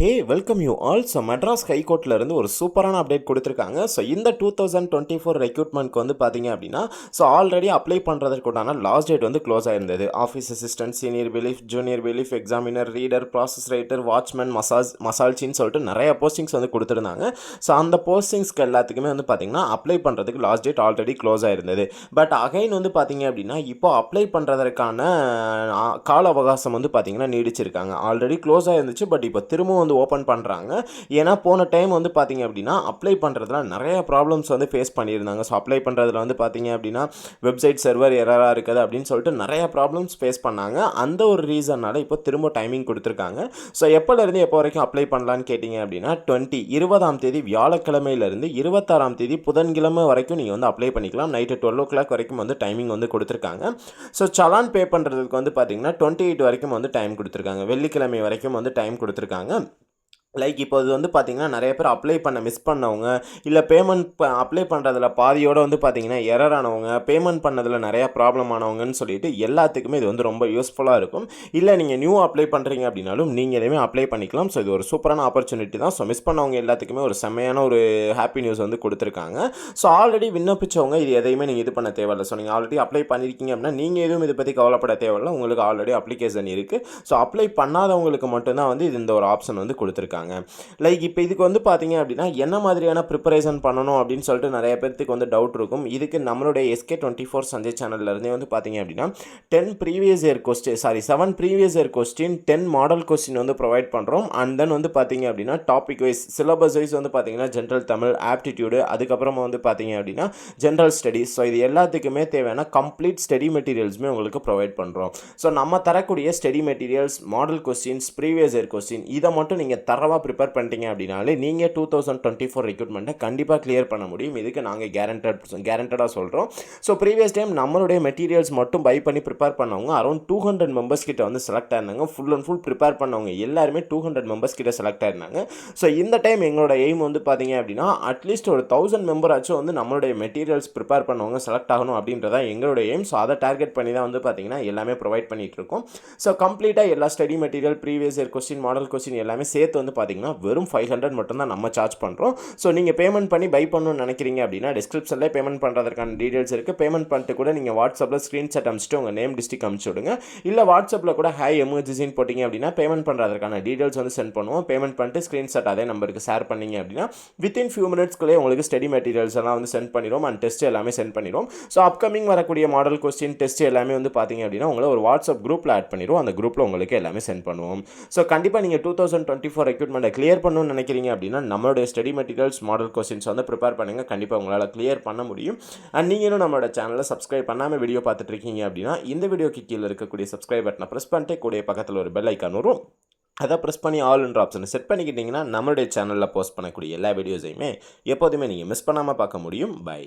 Hey welcome you all so Madras ஹைகோர்ட்டில் இருந்து ஒரு சூப்பரான அப்டேட் கொடுத்துருக்காங்க. ஸோ இந்த டூ தௌசண்ட் டுவெண்ட்டி ஃபோர் ரெக்ரூட்மெண்ட்க்கு வந்து பார்த்தீங்க அப்படின்னா ஸோ ஆல்ரெடி அப்ளை பண்ணுறதுக்குண்டான லாஸ்ட் டேட் வந்து close ஆயிருந்தது. Office assistant senior bailiff junior bailiff examiner reader process writer watchman massage மசால்ச்சின்னு சொல்லிட்டு நிறைய போஸ்டிங்ஸ் வந்து கொடுத்துருந்தாங்க. ஸோ அந்த போஸ்டிங்ஸ்க்கு எல்லாத்துக்குமே வந்து பார்த்தீங்கன்னா அப்ளை பண்ணுறதுக்கு லாஸ்ட் டேட் ஆல்ரெடி க்ளோஸ் ஆயிருந்தது. பட் அகைன் வந்து பார்த்தீங்க அப்படின்னா இப்போ அப்ளை பண்ணுறதற்கான கால அவகாசம் வந்து பார்த்தீங்கன்னா நீடிச்சிருக்காங்க. ஆல்ரெடி க்ளோஸ் ஆயிருந்துச்சு பட் இப்போ திரும்பவும் வந்து ஓப்பன் பண்ணுறாங்க ஏன்னா போன டைம் வந்து பார்த்தீங்க அப்படின்னா அப்ளை பண்ணுறதுல நிறைய ப்ராப்ளம்ஸ் வந்து ஃபேஸ் பண்ணியிருந்தாங்க. ஸோ அப்ளை பண்ணுறதுல வந்து பார்த்தீங்க அப்படின்னா வெப்சைட் சர்வர் எரராக இருக்குது அப்படின்னு சொல்லிட்டு நிறைய ப்ராப்ளம்ஸ் ஃபேஸ் பண்ணாங்க. அந்த ஒரு ரீசன்னால இப்போ திரும்ப டைமிங் கொடுத்துருக்காங்க. ஸோ எப்போலேருந்து எப்போ வரைக்கும் அப்ளை பண்ணலான்னு கேட்டிங்க அப்படின்னா டுவெண்ட்டி இருபதாம் தேதி வியாழக்கிழமையிலேருந்து இருபத்தாறாம் தேதி புதன்கிழமை வரைக்கும் நீங்கள் வந்து அப்ளை பண்ணிக்கலாம். நைட்டு டுவெல் ஓ கிளாக் வரைக்கும் வந்து டைமிங் வந்து கொடுத்துருக்காங்க. ஸோ சலான் பே பண்ணுறதுக்கு வந்து பார்த்தீங்கன்னா டுவெண்ட்டி எயிட் வரைக்கும் வந்து டைம் கொடுத்துருக்காங்க. வெள்ளிக்கிழமை வரைக்கும் வந்து டைம் கொடுத்துருக்காங்க. லைக் இப்போ இது வந்து பார்த்திங்கன்னா நிறைய பேர் அப்ளை பண்ண மிஸ் பண்ணவங்க இல்லை பேமெண்ட் அப்ளை பண்ணுறதுல பாதியோடு வந்து பார்த்தீங்கன்னா எரர் ஆனவங்க பேமெண்ட் பண்ணதில் நிறையா ப்ராப்ளம் ஆனவங்கன்னு சொல்லிட்டு எல்லாத்துக்குமே இது வந்து ரொம்ப யூஸ்ஃபுல்லாக இருக்கும். இல்லை நீங்கள் நியூ அப்ளை பண்ணுறீங்க அப்படின்னாலும் நீங்கள் அப்ளை பண்ணிக்கலாம். ஸோ இது ஒரு சூப்பரான ஆப்பர்ச்சுனிட்டி தான். ஸோ மிஸ் பண்ணவங்க எல்லாத்துக்குமே ஒரு செம்மையான ஒரு ஹாப்பி நியூஸ் வந்து கொடுத்துருக்காங்க. ஸோ ஆல்ரெடி விண்ணப்பிச்சவங்க இது எதையுமே நீங்கள் இது பண்ண தேவையில்லை. ஸோ நீங்கள் ஆல்ரெடி அப்ளை பண்ணியிருக்கீங்க அப்படின்னா நீங்கள் எதுவும் இதை பற்றி கவலைப்பட தேவையில்லை. உங்களுக்கு ஆல்ரெடி அப்ளிகேஷன் இருக்குது ஸோ அப்ளை பண்ணாதவங்களுக்கு மட்டும்தான் வந்து இது இந்த ஒரு ஆப்ஷன் வந்து கொடுத்துருக்காங்க. லைக் இப்போ இதுக்கு வந்து பார்த்தீங்க அப்படின்னா என்ன மாதிரியான ப்ரிப்பரேஷன் பண்ணணும் அப்படின்னு சொல்லிட்டு நிறைய பேர்த்துக்கு வந்து டவுட் இருக்கும். இதுக்கு நம்மளுடைய எஸ்கே டுவெண்ட்டி ஃபோர் சஞ்சய் சேனல்லேருந்தே வந்து பார்த்தீங்க அப்படின்னா ten previous year question sorry seven previous year question ten model question வந்து ப்ரொவைட் பண்ணுறோம் அண்ட் தென் வந்து பார்த்தீங்க அப்படின்னா டாபிக் வைஸ் சிலபஸ் வைஸ் வந்து பார்த்தீங்கன்னா ஜென்ரல் தமிழ் ஆப்டிடியூடு அதுக்கப்புறமா வந்து பார்த்தீங்க அப்படின்னா ஜென்ரல் ஸ்டடீஸ் ஸோ இது எல்லாத்துக்குமே தேவையான கம்ப்ளீட் ஸ்டடி மெட்டீரியல்ஸுமே உங்களுக்கு ப்ரொவைட் பண்ணுறோம் ஸோ நம்ம தரக்கூடிய study materials model questions previous year question இதை மட்டும் நீங்கள் ப்ராப்பராக ப்ரிப்பேர் பண்ணிட்டீங்க அப்படின்னாலே நீங்கள் டூ தௌசண்ட் டுவெண்ட்டி ஃபோர் ரெக்யூட்மெண்ட்டை கண்டிப்பாக கிளியர் பண்ண முடியும். இதுக்கு நாங்கள் கேரண்டட் கேரண்டடாக சொல்கிறோம் ஸோ ப்ரீவியஸ் டைம் நம்மளுடைய மெட்டீரியல்ஸ் மட்டும் பை பண்ணி ப்ரிப்பேர் பண்ணவங்க அரௌண்ட் டூ ஹண்ட்ரட் மெம்பர்ஸ் கிட்ட வந்து செலக்ட் ஆயிருந்தாங்க. ஃபுல் அண்ட் ஃபுல் ப்ரிப்பேர் பண்ணவங்க எல்லாருமே டூ ஹண்ட்ரட் மெம்பர்ஸ் கிட்ட செலக்ட் ஆயிருந்தாங்க. ஸோ இந்த டைம் எங்களோட எய்ம் வந்து பார்த்தீங்க அப்படின்னா அட்லீஸ்ட் ஒரு தௌசண்ட் மெம்பர் ஆச்சும் வந்து நம்மளுடைய மெட்டீரியல்ஸ் ப்ரிப்பேர் பண்ணவங்க செலக்ட் ஆகணும் அப்படின்றதான் எங்களுடைய எய்ம் ஸோ அதை டார்கெட் பண்ணி தான் வந்து பார்த்தீங்கன்னா எல்லாமே ப்ரொவைட் பண்ணிகிட்டு இருக்கோம். ஸோ கம்ப்ளீட்டாக எல்லா study material previous year question model question எல்லாமே சேர்த்து வந்து பார்த்தீங்கன்னா வெறும் ஃபைவ் ஹண்ட்ரட் மட்டும் தான் நம்ம சார்ஜ் பண்ணுறோம் ஸோ நீங்கள் பேமெண்ட் பண்ணி பை பண்ணணும்னு நினைக்கிறீங்க அப்படின்னா டிஸ்கிரிப்ஷனில் பேமெண்ட் பண்ணுறதுக்கான டீட்டெயில்ஸ் இருக்குது பேமெண்ட் பண்ணிட்டு கூட நீங்கள் வாட்ஸ்அப்பில் ஸ்க்ரீன்ஷாட் அனுப்பிச்சிட்டு உங்கள் நேம் டிஸ்ட்ரிக் அனுப்பிச்சி விடுங்க. இல்லை வாட்ஸ்அப்பில் கூட ஹை எமர்ஜென்சின்னு போட்டிங்க அப்படின்னா பேமெண்ட் பண்ணுறதுக்கான டீட்டெயில்ஸ் வந்து சென்ட் பண்ணுவோம். பேமெண்ட் பண்ணிட்டு ஸ்க்ரீன்ஷாட் அதே நம்பருக்கு ஷேர் பண்ணீங்க அப்படின்னா வித்தின் ஃபியூ மினிட்ஸ்க்குள்ளே உங்களுக்கு ஸ்டடி மெட்டீரியல்ஸ் எல்லாம் வந்து சென்ட் பண்ணிடுவோம். அண்ட் டெஸ்ட் எல்லாமே சென்ட் பண்ணிடுவோம். ஸோ அப்கமிங் வரக்கூடிய மாடல் கொஸ்டின் டெஸ்ட் எல்லாமே வந்து பார்த்தீங்க அப்படின்னா உங்களை ஒரு வாட்ஸ்அப் குரூப்பில் ஆட் பண்ணிடுவோம். அந்த குரூப்பில் உங்களுக்கு எல்லாமே சென்ட் பண்ணுவோம். ஸோ கண்டிப்பாக நீங்கள் டூ தௌசண்ட் டுவெண்ட்டி ஃபோர் ரெக்ரூட்மெண்ட்டை கிளியர் பண்ணணும்னு நினைக்கிறீங்க அப்படின்னா நம்மளுடைய ஸ்டடி மெட்டீரியல்ஸ் மாடல் கொஸ்டின்ஸ் வந்து ப்ரிப்பேர் பண்ணுங்கள் கண்டிப்பாக உங்களால் கிளியர் பண்ண முடியும். அண்ட் நீங்களும் நம்மளோட சேனலை சப்ஸ்கிரைப் பண்ணாமல் வீடியோ பார்த்துட்டு இருக்கீங்க அப்படின்னா இந்த வீடியோக்கு கீழே இருக்கக்கூடிய சப்ஸ்கிரைப் பட்டனை ப்ரெஸ் பண்ணிட்டு கூடிய பக்கத்தில் ஒரு பெல் ஐக்கான் வரும். அதை ப்ரெஸ் பண்ணி ஆல்ன்ற ஆப்ஷனை செட் பண்ணிக்கிட்டிங்கன்னா நம்மளுடைய சேனலில் போஸ்ட் பண்ணக்கூடிய எல்லா வீடியோஸையுமே எப்போதுமே நீங்கள் மிஸ் பண்ணாமல் பார்க்க முடியும். பை